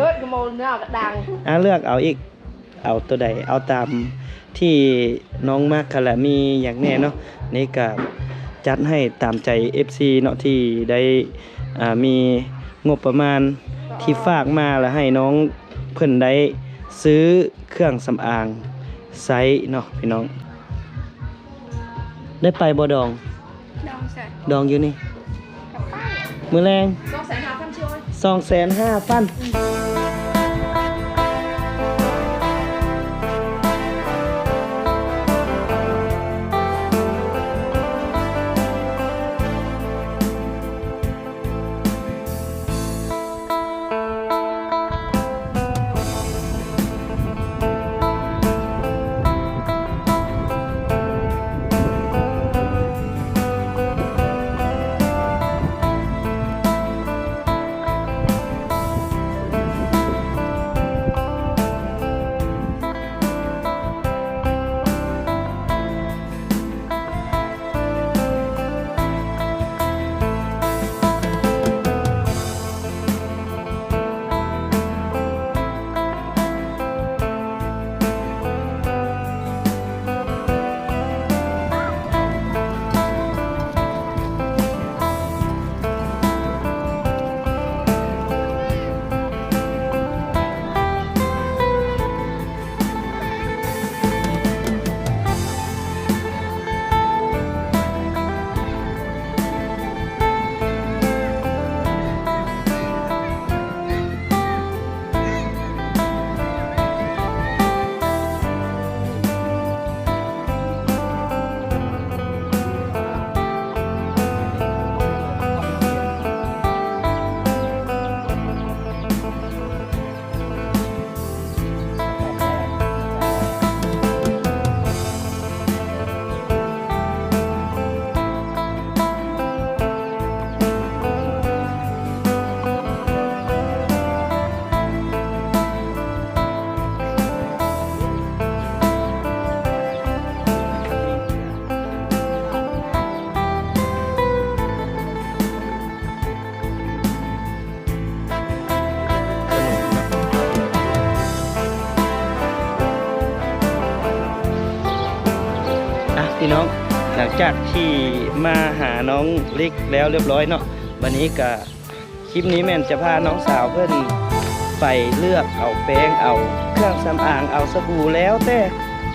เกิดกระโมนเนี่ยกระดังอะเลือกเอาอีก เอาตัวใด เอาตามที่น้องมากค่ะแหละมีอย่างแน่เนาะนี่ก็จัดให้ตามใจ FC เนาะที่ได้อ่ามีงบประมาณที่ฝากมาแล้วให้น้องเพิ่นได้ซื้อเครื่องสำอางไซส์เนาะพี่น้อง ได้ไปบ่ดอง ดองใส่ดองอยู่นี่ กับป้ายมือแรงสองแสนห้าพันช่วย สองแสนห้าพัน พี่น้องหลังจากที่มาหาน้องลิกแล้วเรียบร้อยเนาะวันนี้ก็คลิปนี้แม่นจะพาน้องสาวเพื่อนไปเลือกเอาแป้งเอาเครื่องสำอางเอาสบู่แล้วแต่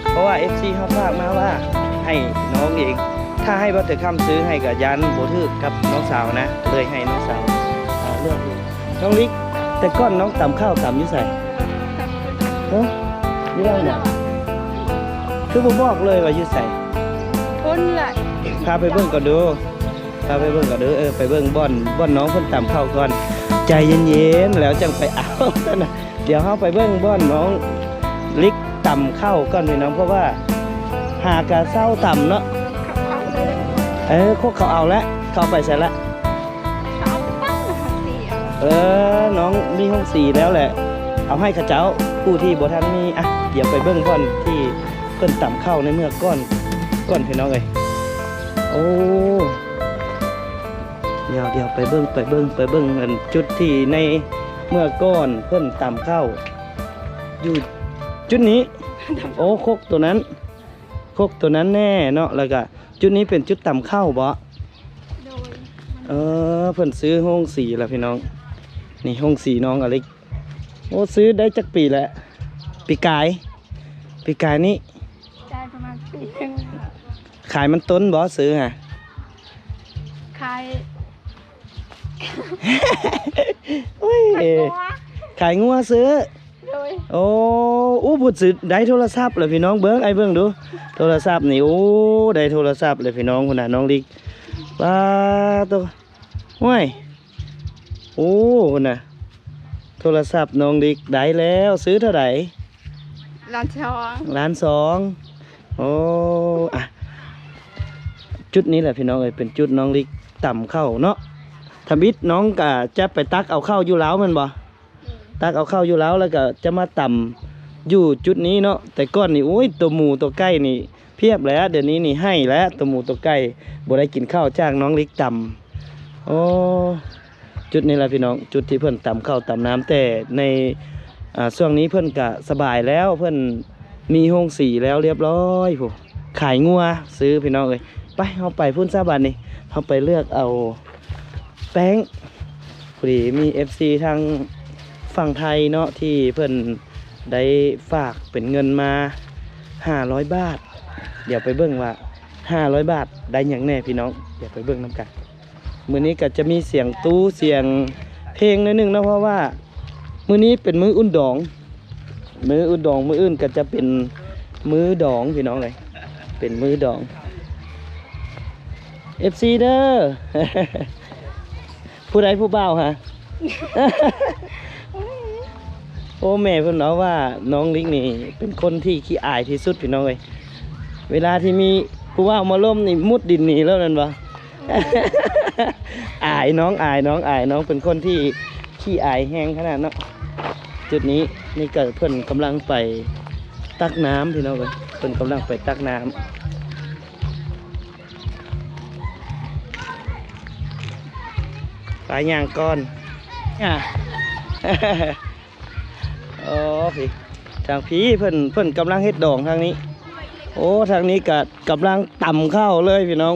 เพราะว่า FC เขาฝากมาว่าให้น้องเองถ้าให้บัตรคำซื้อให้กับยันโบทึกกับน้องสาวนะ เลยให้น้องสาวเลือกดูน้องลิกแต่ก้อนน้องตำข้าวตำยุ่ใส่เฮ้ยเรื่องเนี่ยคือผมบอกเลยว่ายุ่ใส่ คนละพาไปเบิ่งก่อนดูพาไปเบิ่งก่อนดูเออไปเบิ่งบ่อนบ่อนน้องเพิ่นตำข้าวก่อน ใจเย็นๆแล้วจังไปเอานะเดี๋ยวเฮาไปเบิ่งบ่อนน้องลิกตำข้าวก่อนพี่น้องเพราะว่า หากะเศร้าต่ำเนาะเขาเขาเลยเออพวกเขาเอาละเข้าไปใส่ละเขาปั้งหักเสียเออน้องมีห้องสีแล้วแหละ เอาให้เข้าเจ้าผู้ที่บ่ทันมีอะเดี๋ยวไปเบิ่งบ่อนที่เพิ่นต่ำข้าวในเมื่อก้อน ก้อนพี่น้องเอ้ยโอ้เดี๋ยวเดี๋ยวไปเบิ่งไปเบิ่งไปเบิ่งอันจุดที่ในเมื่อก้อนเพิ่นต่ำข้าวอยู่จุดนี้ โอ้คกตัวนั้นคกตัวนั้นแน่เนาะแล้วก็จุดนี้เป็นจุดต่ำข้าวบ่โดยเออเพิ่นซื้อห้องสีแล้วพี่น้อง นี่ห้องสีน้องอเล็กโอ้ซื้อได้จักปีแล้วปีกาย ปีกายนี้ ขายมันต้นบ่ซื้อฮะขายโอ้ยขายตัวขายงัวซื้อโดยโอ้อู้พูดซื้อได้โทรศัพท์เลยพี่น้องเบิ้งไอ้เบิ้งดู โทรศัพท์นี่โอ้ได้โทรศัพท์เลยพี่น้องคนน่ะน้องลิกป้าตัวห้วยโอ้คนน่ะโทรศัพท์น้องลิกได้แล้วซื้อเท่าไหร่ร้านทองล้านสองโอ้อะ จุดนี้แหละพี่น้องเอ้ยเป็นจุดน้องลิกต่ำเข้าเนาะทำบิดน้องกะจะไปตักเอาเข้าอยู่แล้วแมันบ่ตักเอาเข้าอยู่แล้วแล้วก็จะมาต่ำอยู่จุดนี้เนาะแต่ก้อนนี่โอ้ยตัวหมูตัวไก่นี่ เพียบแล้วเดี๋ยวนี้นี่ให้แล้วตัวหมูตัวไก่บ่ได้กินข้าวจ้างน้องลิกต่ำโอ้จจุดนี้แหละพี่น้องจุดที่เพิ่นตำข้าวตำน้ำแต่ในอ่าช่วงนี้เพิ่นก็สบายแล้วเพิ่นมีโรงสีแล้วเรียบร้อยผู้ขายงัวซื้อพี่น้องเอ้ย ไปเฮาไปพุ่นซาบันนี่เฮาไปเลือกเอาแป้งพอดีมี FC ทางฝั่งไทยเนาะที่เพิ่อนได้ฝากเป็นเงินมา500บาท เดี๋ยวไปเบิ่งว่า500บาทได้หยังแน่พี่น้อง เดี๋ยวไปเบิ่งนํกันมือนี้ก็จะมีเสียงตู้เสียงเพลงนิดนึงนะเพราะว่า มือนี้เป็นมืออุ่นดอง มืออุ่นดองมืออื่นก็จะเป็นมือดองพี่น้องเลยเป็นมือดอง FC เด้อ ผู้ใดผู้เบาฮะ โอ้แม่เพิ่นเนาะว่าน้องลิกนี่ เป็นคนที่ขี้อายที่สุดพี่น้องเลยเวลาที่มีผู้ว่ามาล่มนี่มุดดินหนีแล้วนั่นวะอายน้องอายน้องอายน้องเป็นคนที่ขี้อายแห้งขนาดเนาะจุดนี้นี่ก็เพิ่อนกำลังไปตักน้ำพี่น้องเลยเพิ่อนกำลังไปตักน้ำาย่างก้อนอะโอ้พี่ทางพี่เพิ่นเพิ่นกำลังเฮ็ดดองทางนี้ โอ้ทางนี้ก็กำลังต่ำเข้าเลยพี่น้อง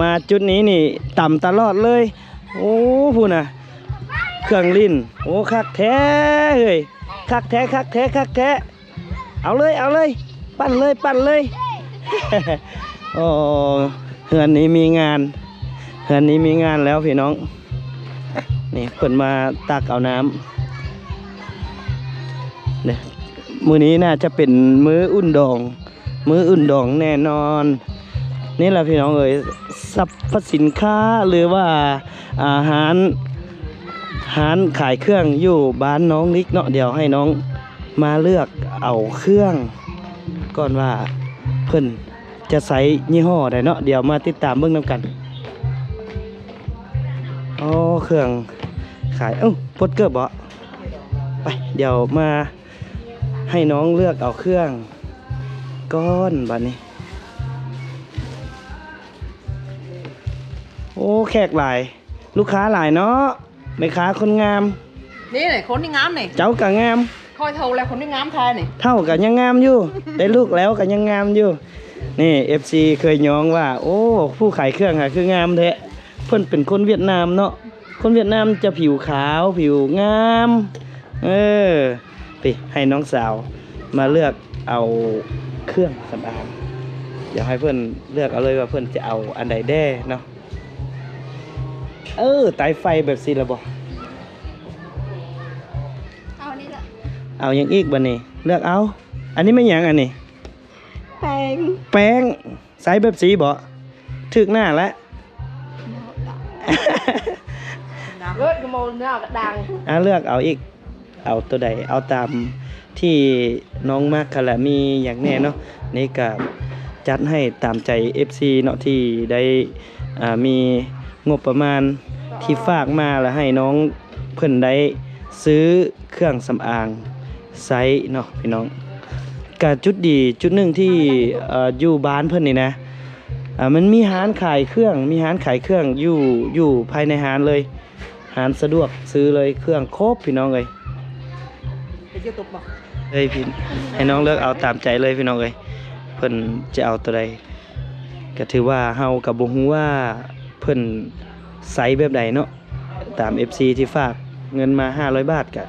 มาจุดนี้นี่ต่ำตลอดเลย โอ้พูน่ะ เครื่องลิ้นโอ้คักแท้เฮ้ยคักแท้คักแท้คักแท้เอาเลยเอาเลย ปั้นเลยปั้นเลยโอ้เฮือนนี้มีงานเฮือนนี้มีงานแล้วพี่น้อง นี่เพิ่นมาตักเอาน้ำเนี่ยมื้อนี้น่าจะเป็นมื้ออุ่นดอง มื้ออุ่นดองแน่นอน นี่แหละพี่น้องเอ๋ยสรรพสินค้าหรือว่าอาหารหารขายเครื่องอยู่บ้านน้องนิกเนาะเดี๋ยวให้น้องมาเลือกเอาเครื่อง ก่อนว่าเพิ่นจะใส่ยี่ห้อใดเนาะเดี๋ยวมาติดตามเบิ่งนํกันอ๋อเครื่อง ขายเอ้าพดเกิบบ่ไป เดี๋ยวมาให้น้องเลือกเอาเครื่อง ก้อนบัดนี้ โอ้แขกหลาย ลูกค้าหลายเนาะแม่ค้าคนงาม นี่ไหนคนที่งามไหนเจ้ากะงาม คอยโทรแล้วคนที่งามแทนนี่เท่ากับยังงามอยู่ ได้ลูกแล้วก็ยังงามอยู่ นี่ FC เคยย้องว่า โอ้ ผู้ขายเครื่องอะคืองามแท้เพิ่นเป็นคนเวียดนามเนาะ คนเวียดนามจะผิวขาวผิวงาม เออไปให้น้องสาวมาเลือกเอาเครื่องสำอางเดี๋ยวให้เพื่อนเลือกเอาเลยว่าเพื่อนจะเอาอันใดแด้เนาะเออไตไฟแบบสิละบ่เอานี่ละเอาอย่างอีกบันนี้เลือกเอา อันนี้ไม่หยังอันนี้ แปลงแป้งใส่แบบสีบ่ถึกหน้าแล้ว เลิศกระโมนเนาะกระดังอะเลือกเอาอีก เอาตัวใด เอาตามที่น้องมากคละมีอย่างแน่เนาะนี่ก็จัดให้ตามใจ FC เนาะที่ได้อ่ามีงบประมาณที่ฝากมาแล้วให้น้องเพิ่นได้ซื้อเครื่องสำอางไซส์เนาะพี่น้องกจุดดีจุดหนึ่งที่เอ่ออยู่บ้านเพิ่นนี่นะอ่ามันมีร้านขายเครื่อง มีร้านขายเครื่องอยู่อยู่ภายในร้านเลย หารสะดวกซื้อเลยเครื่องครบพี่น้องเลยเลยพี่ให้น้องเลือกเอาตามใจเลยพี่น้องเลยเพิ่นจะเอาตัวใดก็ถือว่าเฮากับบ่ฮู้ว่าเพิ่นไซส์แบบใดเนาะตาม FC ที่ฝากเงินมา 500 บาทก็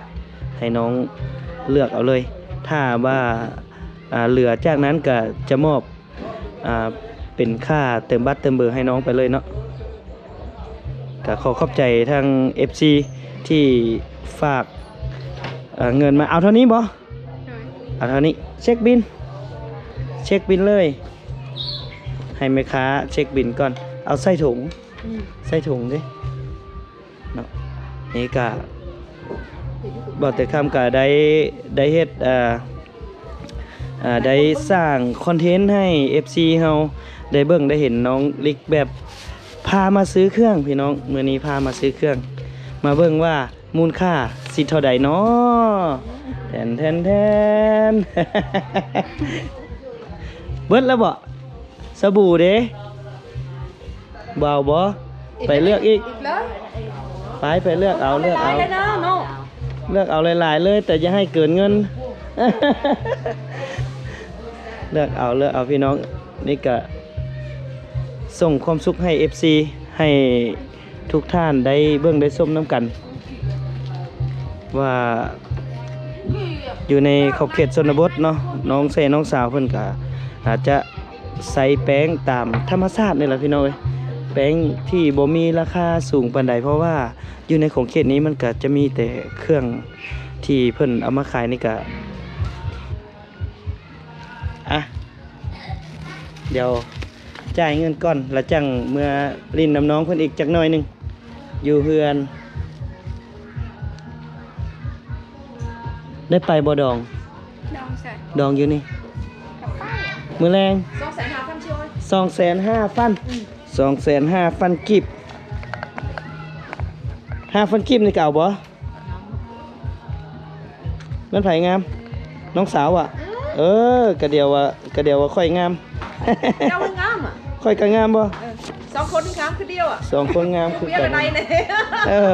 ให้น้องเลือกเอาเลย ถ้าว่าเหลือจากนั้นก็จะมอบอเป็นค่าเติมบัตรเติมเบอร์ให้น้องไปเลยเนาะ ก็ขอขอบใจทาง FC ที่ฝากเอ่อเงินมาเอาเท่านี้บ่เอาเท่านี้เช็คบิน เช็คบินเลย ให้แม่ค้าเช็คบินก่อน เอาใส่ถุง ใส่ถุงดิเนาะนี่ก็บอกแต่คำก็ได้ได้เฮ็ดเอ่ออ่าได้สร้างคอนเทนต์ให้ FC เฮาได้เบิ่งได้เห็นน้องลิกแบบพามาซื้อเครื่องพี่น้องเมื้อนี้พามาซื้อเครื่อง มาเบิ่งว่ามูลค่าสิเท่าใดเนาะแทนแทนแทนเบิดแล้วบ่สบู่เด้บ่าวบ่ไปเลือกอีกอีกเลยไปไปเลือกเอาเลือกเอาเลยนะเนาะเลือกเอาหลายๆเลย แต่อย่าให้เกินเงิน เลือกเอาเลือกเอาพี่น้องนี่ก็ ส่งความสุขให้ FC ให้ทุกท่านได้เบื้องได้ส้มน้ำกัน ว่าอยู่ในขอบเขตชนบทเนาะน้องเซน้องสาวเพิ่อนก็อาจจะใส่แป้งตามธรรมชาตินี่แหละพี่น้องเอ้ยแป้งที่บ่มีราคาสูงปานใดเพราะว่าอยู่ในของเขตนี้มันก็จะมีแต่เครื่องที่เพิ่นเอามาขายนี่ก็อะเดี๋ยว จ่ายเงินก่อนแล้วจังเมื่อลินน้ำน้องเพิ่นอีกจักหน่อยหนึงอยู่เฮือน ได้ไปบ่ดอง ดองใส่ดองอยู่นี่กับป้ายมือแรงสองแสนหาพันช่วยสองแสนห้าฟันสองแสนห้าฟันกิบห้าฟันกิบนี่เก่าบ่มันไผงาม น้องสาวอะ เออกระเดียวว่ากระเดียวว่าค่อยงาม เจ้ามันงามอะค่อยก็งามบ่เออสองคนนี่งามคือเดียวอะสองคนงามคือเบี้ยกัอะนไรเนี่ยเออ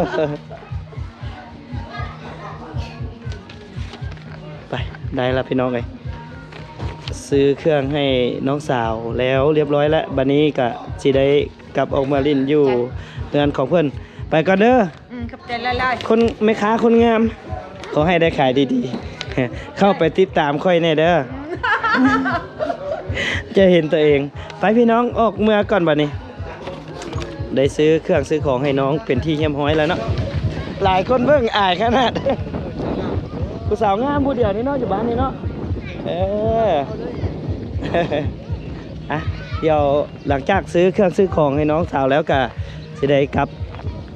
ไปได้ละพี่น้องเลยซื้อเครื่องให้น้องสาวแล้วเรียบร้อยแล้วบัดนี้ก็สิได้กลับออกมาลินอยู่เรือนของเพื่อนไปก่อนเด้อ อืมขับใจไล่คนแม่ค้าคนงาม ขอให้ได้ขายดีๆ เข้าไปติดตามค่อยแน่เด้อ จะเห็นตัวเอง ไปพี่น้องออกเมื่อก่อนบัดนี้ ได้ซื้อเครื่องซื้อของให้น้องเป็นที่เฮียมห้อยแล้วเนาะ หลายคนเบิ่งอายขนาดผู้สาวงามผู้เดียวนี่เนาะอยู่บ้านนี่เนาะ เอออะเดี๋ยวหลังจากซื้อเครื่องซื้อของให้น้องสาวแล้วก็สิได้กลับ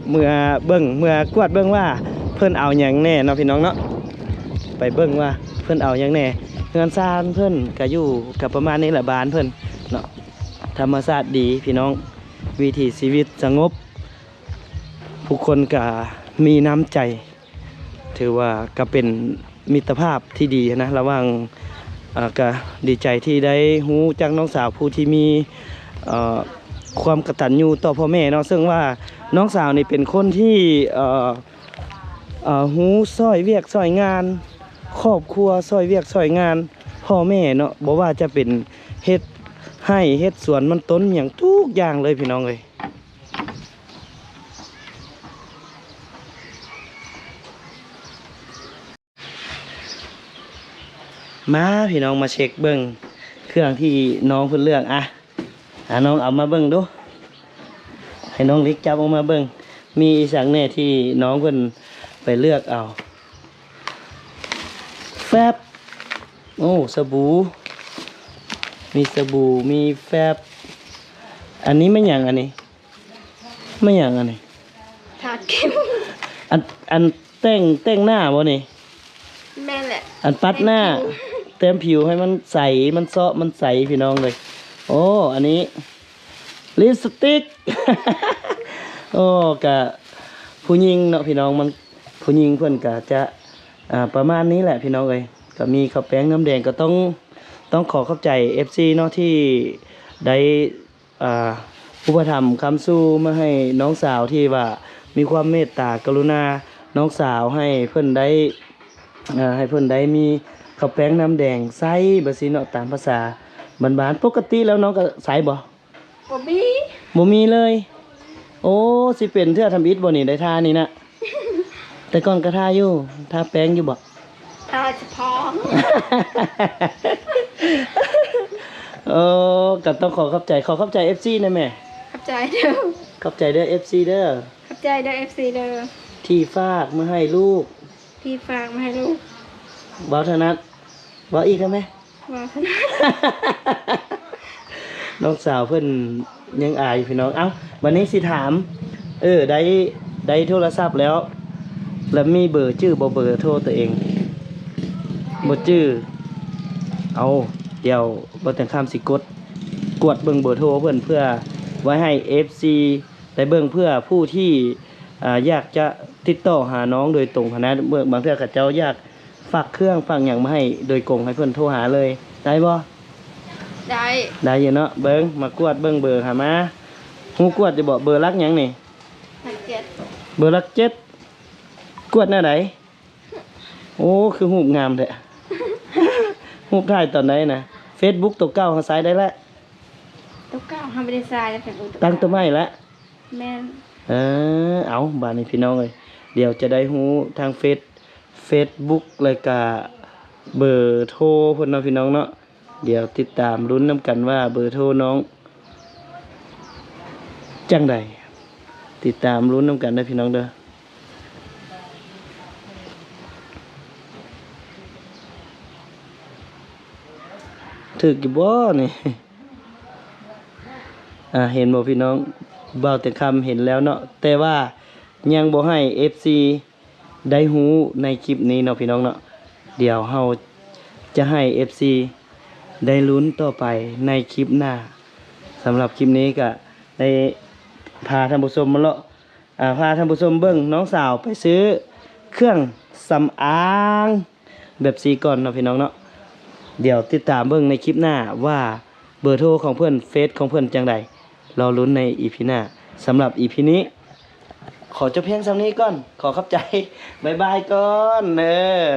เมื่อเบิ่งเมื่อกวดเบิ่งว่าเพิ่นเอาหยังแน่เนาะพี่น้องเนาะ ไปเบิ่งว่าเพิ่อนเอาหยังแน่เงินซานเพิ่อนก็อยู่กับประมาณนี้แหละบ้านเพิ่อนเนาะธรรมชาติดีพี่น้องวิถีชีวิตสงบผู้คนก็มีน้ำใจ ถือว่าก็เป็นมิตรภาพที่ดีนะระหว่างก็ดีใจที่ได้หูจากน้องสาวผู้ที่มีความกตัญญูต่อพ่อแม่เนาะซึ่งว่าน้องสาวนี่เป็นคนที่เอ่อเอ่อหูซอยเวียกซอยงาน ครอบครัวซอยเวียกซอยงาน พ่อแม่เนาะบอกว่าจะเป็นเฮ็ดให้เฮ็ดสวนมันต้นอย่างทุกอย่างเลยพี่น้องเลยมาพี่น้องมาเช็คเบิ้งเครื่องที่น้องเพิ่นเลือกอะอะน้องเอามาเบิ้งดู ให้น้องเลิกจับออกมาเบิ้งมีอีสังแน่ที่น้องเพิ่นไปเลือกเอา ฟบโอ้สบู่มีสบู่มีแฟบ อันนี้ไม่อย่างอันนี้ไม่อย่างอันนี้ทาเก็บอันอันแต่งแต่งหน้าบ่นี่แม่นแหละ อันปัดหน้า เต็มผิวให้มันใสมันเซาะมันใสพี่น้องเลย โอ้อันนี้ลิปสติก โอ้กะผู้หญิงเนาะพี่น้องมันผู้หญิงเพิ่นกะจะ อ่าประมาณนี้แหละพี่น้องเลยก็มีข้าวแป้งน้ำแดงก็ต้องต้องขอขอบใจ FC เนาะที่ได้อ่าอุปถัมภ์คำสู้มาให้น้องสาวที่ว่ามีความเมตตากรุณาน้องสาวให้เพิ่นได้อ่าให้เพิ่นได้มีข้าวแป้งน้ำแดงใส่บะซีเนาะตามภาษาบ้านๆปกติแล้วน้องก็ใส่บ่บอบบี้บ่มีเลย โอ้สิเป็นเทื่อทำอิฐบ่นี่ได้ทานี่นะ แต่ก่อนก็ทาอยู่ทาแป้งอยู่บ่ทาเฉพาะโอ้ก็ต้องขอขอบใจขอขอบใจ FC นะแม่ขับใจเด้อขอบใจเด้อ FC เด้อขับใจเด้อเอฟซีเด้อที่ฝากมาให้ลูก ที่ฝากมาให้ลูกบ่าวธนัทบ่าวอีกได้ไหมว่าขนาดน้องสาวเพิ่นยังอายอยู่พี่น้องเอ้าวันนี้สิถาม เออได้ได้โทรศัพท์แล้ว แล้วมีเบอร์ชื่อบ่เบอร์โทรตัวเองบ่ชื่อ เอาเดี๋ยวบ่แต่งคำสิกดกดเบิ่งเบอร์โทรเพิ่นเพื่อไว้ให้ FC ได้เบิ่งเพื่อผู้ที่อ่าอยากจะติดต่อหาน้องโดยตรงหั้นนะเมื่อบางเทื่อเขาเจ้าอยากฝากเครื่องฝากหยังมาให้โดยกงให้เพิ่นโทรหาเลย ได้บ่ได้ได้อยู่เนาะเบิ้งมากวดเบิ้งเบอร์หามาฮู้กวดจะบอกเบอร์รักหยังนี่หักเจ็ดเบอร์ลักเจ็ด กวดหน้าไหนโอ้ คือหูปงามแท้หูปถ่ายตอนไหนนะ Facebook ตัวเก้าทางซ้ายได้แล้วตุ๊กเก้าทำไปได้ทรายแล้วแต่ตุ๊กตั้งตัวใหม่แล้วแม่นเออเอาบานนี้พี่น้องเลยเดี๋ยวจะได้หูทางเฟซ Facebook เลยกะเบอร์โทรเพิ่นเนาะพี่น้องเนาะเดี๋ยวติดตามลุ้นน้ำกันว่าเบอร์โทรน้องจังใดติดตามลุ้นน้ำกันได้อพี่น้องเด้อ ถึกอยู่บ่นี่อ่าเห็นบ่พี่น้องเบาแต่คำเห็นแล้วเนาะแต่ว่ายังบ่ให้ FC ได้ฮู้ในคลิปนี้เนาะพี่น้องเนาะเดี๋ยวเฮาจะให้ FC ได้ลุ้นต่อไปในคลิปหน้าสำหรับคลิปนี้ก็ได้พาท่านผู้ชมมาเลาะอ่าพาท่านผู้ชมเบิ่งน้องสาวไปซื้อเครื่องสำอางแบบสีก่อนเนาะพี่น้องเนาะ เดี๋ยวติดตามเบิ่งในคลิปหน้าว่าเบอร์โทรของเพื่อนเฟซของเพื่อนจังใดรอลุ้นในอีพีหน้าสำหรับอีพีนี้ ขอจบเพียงสำนี้ก่อน ขอขับใจบายบายก่อนเออ